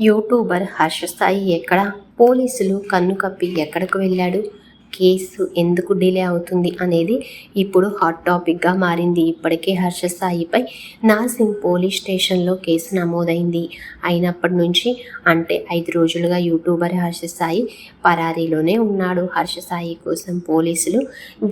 YouTuber Harsha ఎక్కడ? పోలీసులు కన్ను కప్పి ఎక్కడికి వెళ్ళాడు? కేసు ఎందుకు డిలే అవుతుంది? అనేది ఇప్పుడు హాట్ టాపిక్గా మారింది. ఇప్పటికే హర్ష సాయిపై నాసింగ్ పోలీస్ స్టేషన్లో కేసు నమోదైంది. అయినప్పటి నుంచి అంటే ఐదు రోజులుగా యూట్యూబర్ హర్ష సాయి పరారీలోనే ఉన్నాడు. హర్ష సాయి కోసం పోలీసులు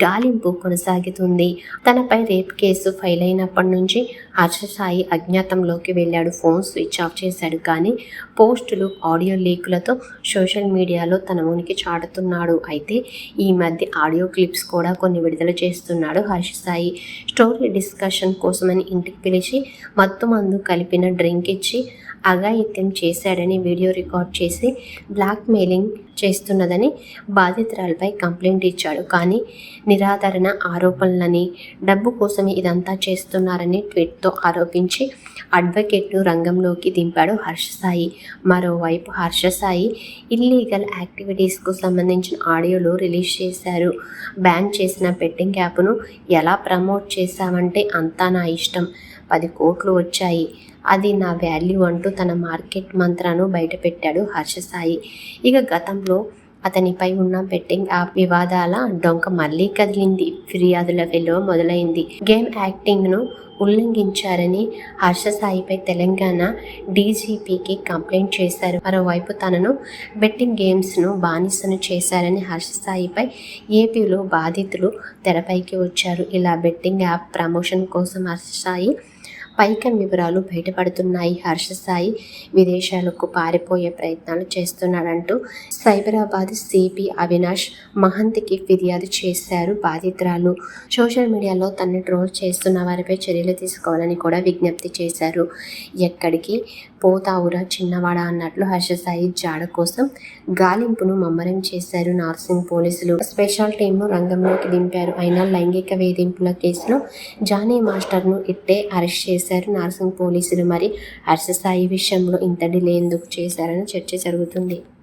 గాలింపు కొనసాగుతుంది. తనపై రేప్ కేసు ఫైల్ అయినప్పటి నుంచి హర్ష సాయి అజ్ఞాతంలోకి వెళ్ళాడు. ఫోన్ స్విచ్ ఆఫ్ చేశాడు. కానీ పోస్టులు ఆడియో లీకులతో సోషల్ మీడియాలో తన ఉనికి చాటుతున్నాడు. అయితే ఈ మధ్య ఆడియో క్లిప్స్ కూడా కొన్ని విడుదల చేస్తున్నాడు హర్ష సాయి. స్టోరీ డిస్కషన్ కోసమని ఇంటికి పిలిచి మత్తు మందు కలిపిన డ్రింక్ ఇచ్చి అఘాయిత్యం చేశాడని వీడియో రికార్డ్ చేసి బ్లాక్ మెయిలింగ్ చేస్తున్నదని బాధితురాలపై కంప్లైంట్ ఇచ్చాడు. కానీ నిరాదరణ ఆరోపణలని డబ్బు కోసమే ఇదంతా చేస్తున్నారని ట్వీట్తో ఆరోపించి అడ్వకేట్ను రంగంలోకి దింపాడు హర్ష సాయి. మరోవైపు హర్ష సాయి ఇల్లీగల్ యాక్టివిటీస్కు సంబంధించిన ఆడియోలు రిలీజ్ చేశారు. బ్యాన్ చేసిన బెట్టింగ్ యాప్ను ఎలా ప్రమోట్ చేశామంటే అంతా నా ఇష్టం. పది కోట్లు వచ్చాయి. అది నా వాల్యూ అంటూ తన మార్కెట్ మంత్రాను బయటపెట్టాడు హర్ష సాయి ఇక గతంలో అతనిపై ఉన్న బెట్టింగ్ యాప్ వివాదాల డొంక మళ్ళీ కదిలింది. ఫిర్యాదుల వెలువ మొదలైంది. గేమ్ యాక్టింగ్ను ఉల్లంఘించారని హర్ష సాయిపై తెలంగాణ డీజీపీకి కంప్లైంట్ చేశారు. మరోవైపు తనను బెట్టింగ్ గేమ్స్ను బానిసను చేశారని హర్ష సాయిపై ఏపీలో బాధితులు తెరపైకి వచ్చారు. ఇలా బెట్టింగ్ యాప్ ప్రమోషన్ కోసం హర్ష సాయి పైకం వివరాలు బయటపడుతున్నాయి. హర్ష సాయి విదేశాలకు పారిపోయే ప్రయత్నాలు చేస్తున్నాడంటూ సైబరాబాద్ సిపి అవినాష్ మహంత్కి ఫిర్యాదు చేశారు బాధితురాలు. సోషల్ మీడియాలో తనని ట్రోల్ చేస్తున్న వారిపై చర్యలు తీసుకోవాలని కూడా విజ్ఞప్తి చేశారు. ఎక్కడికి పోతావురా చిన్నవాడ అన్నట్లు హర్ష సాయి జాడ కోసం గాలింపును ముమ్మరం చేశారు. నార్సింగ్ పోలీసులు స్పెషల్ టీంను రంగంలోకి దింపారు. అయినా లైంగిక వేధింపుల కేసులో జానీ మాస్టర్ను ఇట్టే అరెస్ట్ చేశారు. నార్సింగ్ పోలీసులు మరి హర్ష విషయంలో ఇంత డిలే ఎందుకు చేశారని చర్చ జరుగుతుంది.